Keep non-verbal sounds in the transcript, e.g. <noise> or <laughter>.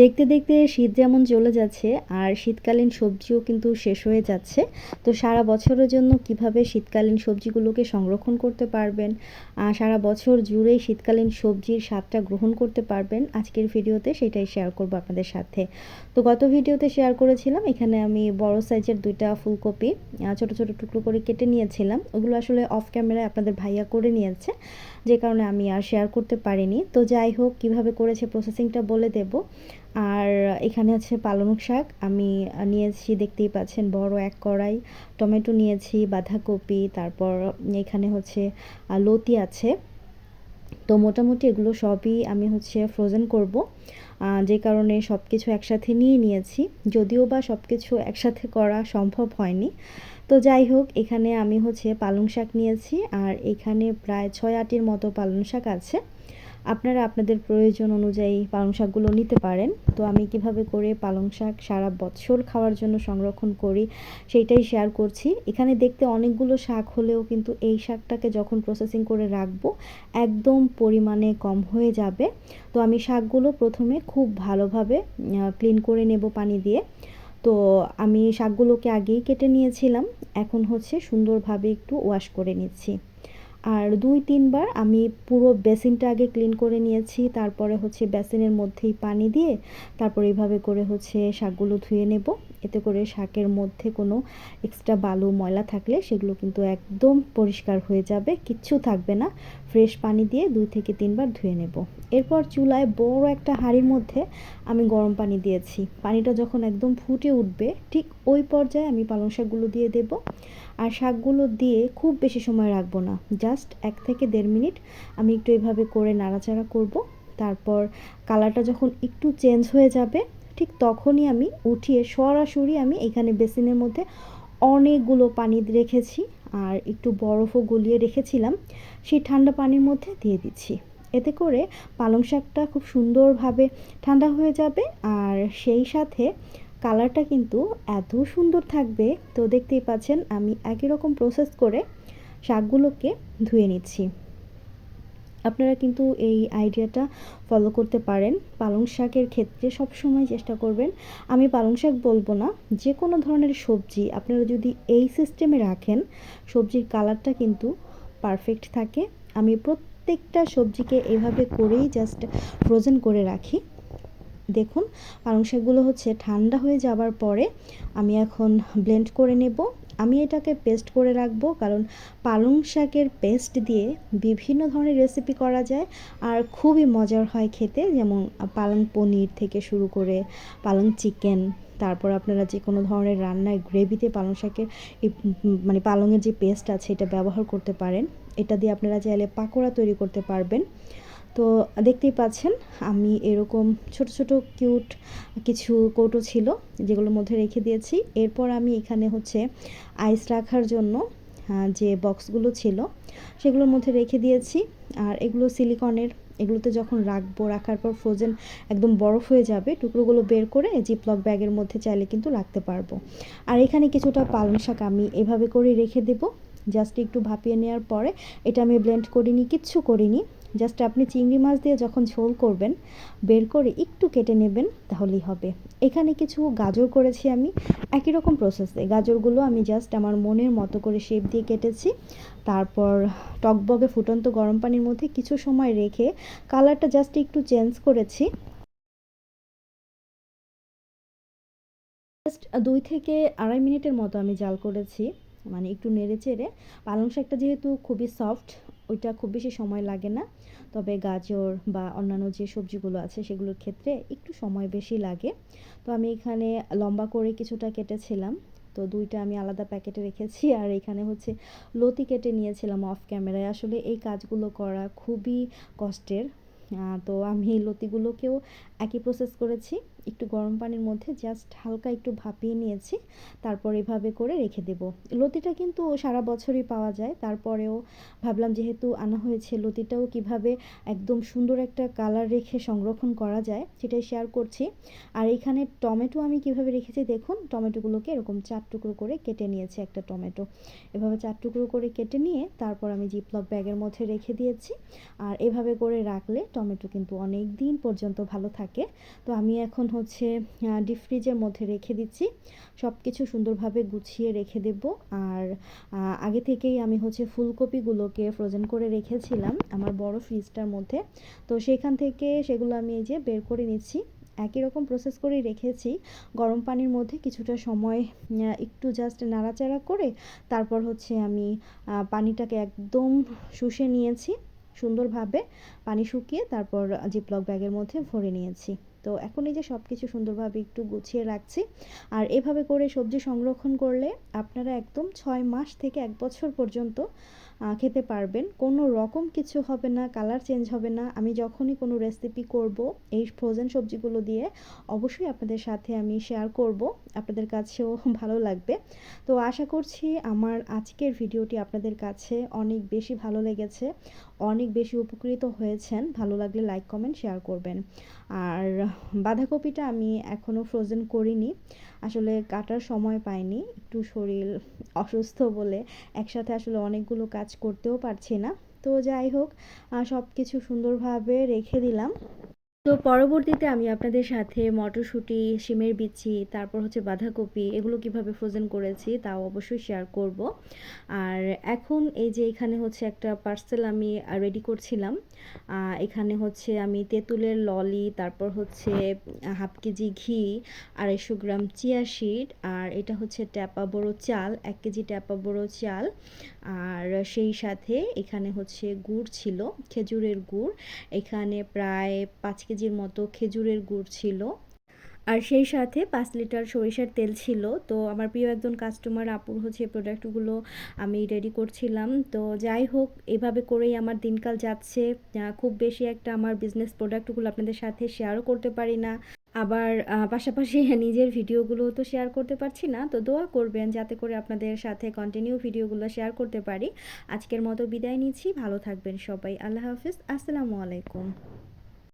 দেখতে দেখতে শীত যেমন চলে যাচ্ছে, আর শীতকালীন সবজিও কিন্তু শেষ হয়ে যাচ্ছে। তো সারা বছরের জন্য কীভাবে শীতকালীন সবজিগুলোকে সংরক্ষণ করতে পারবেন? সারা বছর জুড়েই শীতকালীন সবজির স্বাদটা গ্রহণ করতে পারবেন? আজকের ভিডিওতে সেটাই শেয়ার করব আপনাদের সাথে। তো গত ভিডিওতে শেয়ার করেছিলাম, এখানে আমি বড় সাইজের দুইটা ফুলকপি ছোট ছোট টুকরো করে কেটে নিয়েছিলাম। ওগুলো আসলে অফ ক্যামেরায় আপনাদের ভাইয়া করে নিয়েছে, যে কারণে আমি আর শেয়ার করতে পারিনি। তো যাই হোক, কীভাবে করেছে প্রসেসিংটা বলে দেব। আর এখানে আছে পালং শাক। আমি নিয়েছি, দেখতেই পাচ্ছেন, বড় এক কড়াই। টমেটো নিয়েছি, বাঁধাকপি, তারপর এখানে হচ্ছে লতি আছে। তো মোটামুটি এগুলো সবই আমি হচ্ছে ফ্রোজেন করব। যে কারণে সব কিছু একসাথে নিয়ে নিয়েছি। যদিও বা সব কিছু একসাথে করা সম্ভব হয়নি। তো যাই হোক, এখানে আমি হচ্ছে পালং শাক নিয়েছি। আর এখানে প্রায় ছয় আটির মতো পালং শাক আছে। আপনারা আপনাদের প্রয়োজন অনুযায়ী পালং শাকগুলো নিতে পারেন। তো আমি কীভাবে করে পালং শাক সারা বছর খাওয়ার জন্য সংরক্ষণ করি সেইটাই শেয়ার করছি। এখানে দেখতে অনেকগুলো শাক হলেও কিন্তু এই শাকটাকে যখন প্রসেসিং করে রাখব, একদম পরিমাণে কম হয়ে যাবে। তো আমি শাকগুলো প্রথমে খুব ভালোভাবে ক্লিন করে নেব পানি দিয়ে। তো আমি শাকগুলোকে আগেই কেটে নিয়েছিলাম। এখন হচ্ছে সুন্দরভাবে একটু ওয়াশ করে নিচ্ছি। আর দুই, তিনবার আমি পুরো বেসিনটা আগে ক্লিন করে নিয়েছি। তারপরে হচ্ছে বেসিনের মধ্যেই পানি দিয়ে তারপর এইভাবে করে হচ্ছে শাকগুলো ধুয়ে নেব। এতে করে শাকের মধ্যে কোনো এক্সট্রা বালু, ময়লা থাকলে সেগুলো কিন্তু একদম পরিষ্কার হয়ে যাবে, কিচ্ছু থাকবে না। ফ্রেশ পানি দিয়ে দুই থেকে তিনবার ধুয়ে নেব। এরপর চুলায় বড় একটা হাঁড়ির মধ্যে আমি গরম পানি দিয়েছি। পানিটা যখন একদম ফুটে উঠবে, ঠিক ওই পর্যায়ে আমি পালং শাকগুলো দিয়ে দেব। আর শাকগুলো দিয়ে খুব বেশি সময় রাখব না। জাস্ট এক থেকে দেড় মিনিট আমি একটু এভাবে করে নাড়াচাড়া করব। তারপর কালারটা যখন একটু চেঞ্জ হয়ে যাবে ঠিক তখনই আমি উঠিয়ে সরাসরি আমি এখানে বেসিনের মধ্যে অনেকগুলো পানি রেখেছি আর একটু বরফও গলিয়ে রেখেছিলাম। সেই ঠান্ডা পানির মধ্যে দিয়ে দিচ্ছি। এতে করে পালং শাকটা খুব সুন্দরভাবে ঠান্ডা হয়ে যাবে আর সেই সাথে কালারটা কিন্তু এত সুন্দর থাকবে। তো দেখতেই পাচ্ছেন আমি একই রকম প্রসেস করে শাকগুলোকে ধুয়ে নিচ্ছি। আপনারা কিন্তু এই আইডিয়াটা ফলো করতে পারেন। পালং শাকের ক্ষেত্রে সব সময় চেষ্টা করবেন। আমি পালং শাক বলব না যে কোনো ধরনের সবজি আপনারা যদি এই সিস্টেমে রাখেন, সবজির কালারটা কিন্তু পারফেক্ট থাকে। আমি প্রত্যেকটা সবজিকে এভাবে করেই জাস্ট ফ্রোজেন করে রাখি। দেখুন, পালং শাকগুলো হচ্ছে ঠান্ডা হয়ে যাবার পরে আমি এখন ব্লেন্ড করে নেব। আমি এটাকে পেস্ট করে রাখব, কারণ পালং শাকের পেস্ট দিয়ে বিভিন্ন ধরনের রেসিপি করা যায়। আর খুবই মজার হয় খেতে, যেমন পালং পনির থেকে শুরু করে পালং চিকেন, তারপর আপনারা যে কোনো ধরনের রান্নায় গ্রেভিতে পালং শাকের মানে পালংয়ের যে পেস্ট আছে, এটা ব্যবহার করতে পারেন। এটা দিয়ে আপনারা চাইলে পাকোড়া তৈরি করতে পারবেন। তো দেখতেই পাচ্ছেন, আমি এরকম ছোট ছোট কিউট কিছু কৌটো ছিল যেগুলোর মধ্যে রেখে দিয়েছি। এরপর আমি এখানে হচ্ছে আইস রাখার জন্য যে বক্সগুলো ছিল সেগুলোর মধ্যে রেখে দিয়েছি। আর এগুলো সিলিকনের, এগুলোতে যখন রাখব, রাখার পর ফ্রোজেন একদম বরফ হয়ে যাবে, টুকরোগুলো বের করে জিপলক ব্যাগের মধ্যে চাইলে কিন্তু রাখতে পারব। আর এখানে কিছুটা পালং শাক আমি এভাবে করে রেখে দেবো। জাস্ট একটু ভাপিয়ে নেওয়ার পরে, এটা আমি ব্লেন্ড করিনি, কিচ্ছু করিনি। জাস্ট আপনি চিংড়ি মাছ দিয়ে যখন ঝোল করবেন, বের করে একটু কেটে নেবেন, তাহলেই হবে। এখানে কিছু গাজর করেছি আমি। একই রকম প্রসেসে গাজরগুলো আমি জাস্ট আমার মনের মতো করে শেপ দিয়ে কেটেছি। তারপর টকবগে ফুটন্ত গরম পানির মধ্যে কিছু সময় রেখে কালারটা জাস্ট একটু চেঞ্জ করেছি। জাস্ট দুই থেকে আড়াই মিনিটের মতো আমি জাল করেছি। মানে একটু নেড়ে চেড়ে পালং শাকটা যেহেতু খুবই সফট ওইটা খুব বেশি সময় লাগে না। তবে গাজর বা অন্যান্য যে সবজিগুলো আছে সেগুলোর ক্ষেত্রে একটু সময় বেশি লাগে। তো আমি এখানে লম্বা করে কিছুটা কেটেছিলাম। তো দুইটা আমি আলাদা প্যাকেটে রেখেছি। আর এখানে হচ্ছে লতি কেটে নিয়েছিলাম অফ ক্যামেরায় আসলে এই কাজগুলো করা খুবই কষ্টের। তো আমি লতিগুলোকেও একই প্রসেস করেছি। একটু গরম পানির মধ্যে জাস্ট হালকা একটু ভাপিয়ে নিয়েছি, তারপর এভাবে করে রেখে দেব। লতিটা কিন্তু সারা বছরই পাওয়া যায়, তারপরেও ভাবলাম যেহেতু আনা হয়েছে, লতিটাও কীভাবে একদম সুন্দর একটা কালার রেখে সংরক্ষণ করা যায় সেটাই শেয়ার করছি। আর এখানে টমেটো আমি কীভাবে রেখেছি দেখুন, টমেটোগুলোকে এরকম চার টুকরো করে কেটে নিয়েছি একটা টমেটো। এভাবে চার টুকরো করে কেটে নিয়ে তারপর আমি জিপলক ব্যাগের মধ্যে রেখে দিয়েছি। আর এভাবে করে রাখলে টমেটো কিন্তু অনেক দিন পর্যন্ত ভালো থাকে। তো আমি এখন হচ্ছে ডিপ ফ্রিজের মধ্যে রেখে দিচ্ছি। সব কিছু সুন্দরভাবে গুছিয়ে রেখে দেব। আর আগে থেকেই আমি হচ্ছে ফুলকপিগুলোকে ফ্রোজেন করে রেখেছিলাম আমার বড় ফ্রিজটার মধ্যে। তো সেখান থেকে সেগুলো আমি এই যে বের করে নিচ্ছি। একই রকম প্রসেস করেই রেখেছি। গরম পানির মধ্যে কিছুটা সময় একটু জাস্ট নাড়াচাড়া করে তারপর হচ্ছে আমি পানিটাকে একদম শুষে নিয়েছি সুন্দরভাবে। পানি শুকিয়ে তারপর জিপলক ব্যাগের মধ্যে ভরে নিয়েছি। তো এখন এই যে সব কিছু সুন্দরভাবে একটু গুছিয়ে রাখছি। আর এভাবে করে সবজি সংরক্ষণ করলে আপনারা একদম ছয় মাস থেকে এক বছর পর্যন্ত খেতে পারবেন। কোনো রকম কিছু হবে না কালার চেঞ্জ হবে না। আমি যখনই কোনো রেসিপি করব, এই ফ্রোজেন সবজিগুলো দিয়ে অবশ্যই আপনাদের সাথে আমি শেয়ার করব। আপনাদের কাছেও <laughs> ভালো লাগবে। তো আশা করছি আমার আজকের ভিডিওটি আপনাদের কাছে অনেক বেশি ভালো লেগেছে, অনেক বেশি উপকৃত হয়েছেন। ভালো লাগলে লাইক কমেন্ট শেয়ার করবেন। আর বাঁধাকপিটা আমি এখনও ফ্রোজেন করিনি। আসলে কাটার সময় পাইনি, একটু শরীর অসুস্থ বলে একসাথে আসলে অনেকগুলো কাজ করতেও পারছি না। তো যাই হোক সব কিছু সুন্দরভাবে রেখে দিলাম। তো পরবর্তীতে আমি আপনাদের সাথে মটরশুঁটি, শিমের বিচি, তারপর হচ্ছে বাঁধাকপি এগুলো কীভাবে ফ্রোজেন করেছি তাও অবশ্যই শেয়ার করব। আর এখন এই যে এখানে হচ্ছে একটা পার্সেল আমি রেডি করছিলাম এখানে হচ্ছে আমি তেঁতুলের ললি তারপর হচ্ছে হাফ কেজি ঘি, আড়াইশো গ্রাম চিয়া শিট আর এটা হচ্ছে ট্যাপা বড়ো চাল, এক কেজি ট্যাপা বড়ো চাল, আর সেই সাথে এখানে হচ্ছে গুড় ছিল, খেজুরের গুড়, এখানে প্রায় পাঁচ কেজির মতো খেজুরের গুড় ছিল। আর সেই সাথে পাঁচ লিটার সরিষার তেল ছিল। তো আমার প্রিয় একজন কাস্টমার আপুর হচ্ছে প্রোডাক্টগুলো আমি রেডি করছিলাম। তো যাই হোক, এভাবে করেই আমার দিনকাল যাচ্ছে। খুব বেশি একটা আমার বিজনেস প্রোডাক্টগুলো আপনাদের সাথে শেয়ারও করতে পারি না। আবার পাশাপাশি <laughs> নিজের ভিডিওগুলো তো শেয়ার করতে পারছি না। তো দোয়া করবেন যাতে করে আপনাদের সাথে কন্টিনিউ ভিডিওগুলো শেয়ার করতে পারি। আজকের মতো বিদায় নিচ্ছি। ভালো থাকবেন সবাই। আল্লাহ হাফিজ। আসসালামু আলাইকুম।